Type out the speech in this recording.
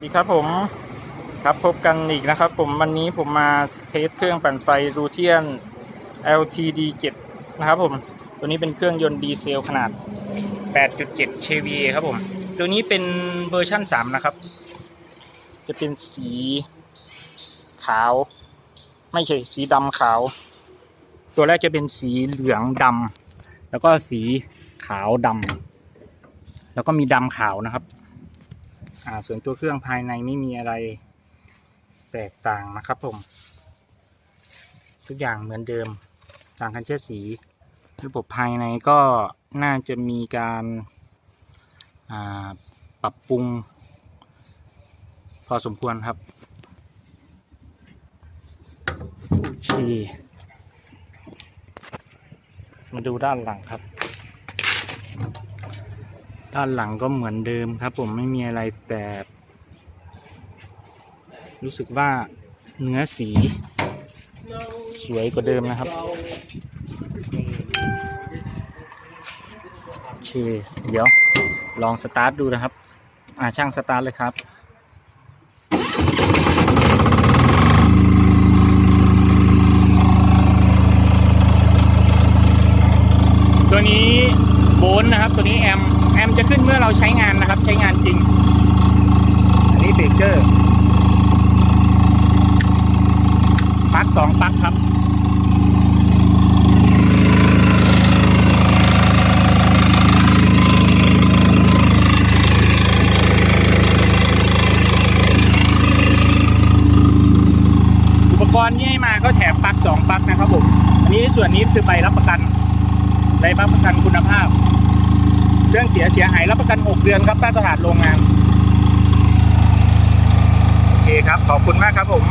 สวัสดีครับผมครับพบกันอีกนะครับ ผมวันนี้ผมมาเทสเครื่องปั่นไฟรูเทียน LTD 7นะครับผมตัวนี้เป็นเครื่องยนต์ดีเซลขนาด 8.7 kV ครับผม ตัวนี้เป็นเวอร์ชั่น 3 นะครับ จะเป็นสีขาว ไม่ใช่สีดำขาว ตัวแรกจะเป็นสีเหลืองดำแล้วก็สีขาวดำแล้วก็มีดำขาวนะครับ อ่าส่วนตัวเครื่องภายในไม่มีอะไรแตกต่างนะครับผม ทุกอย่างเหมือนเดิม ต่างกันแค่สี ระบบภายในก็น่าจะมีการาปรับปรุง พอสมควรครับโอเคมาดูด้านหลังครับ ด้านหลังก็เหมือนเดิมครับ ผมไม่มีอะไรแปลกรู้สึกว่าเนื้อสี สวยกว่าเดิมนะครับโอเคเดี๋ยว ลองสตาร์ทดูนะครับ อ่าช่างสตาร์ทเลยครับตัวนี้ โวลต์นะครับ ตัวนี้แอมแอมจะขึ้นเมื่อเราใช้งานนะครับ ใช้งานจริง อันนี้เบรกเกอร์ปลั๊กสองปลั๊กครับอุปกรณ์ที่ให้มาก็แถมปลั๊กสองปลั๊กนะครับผม อันนี้ส่วนนี้คือใบรับประกัน ได้รับประกันคุณภาพ เรื่องเสียเสียหายรับประกัน 6 เดือนครับใต้ตลาดโรงงาน โอเคครับ ขอบคุณมากครับผม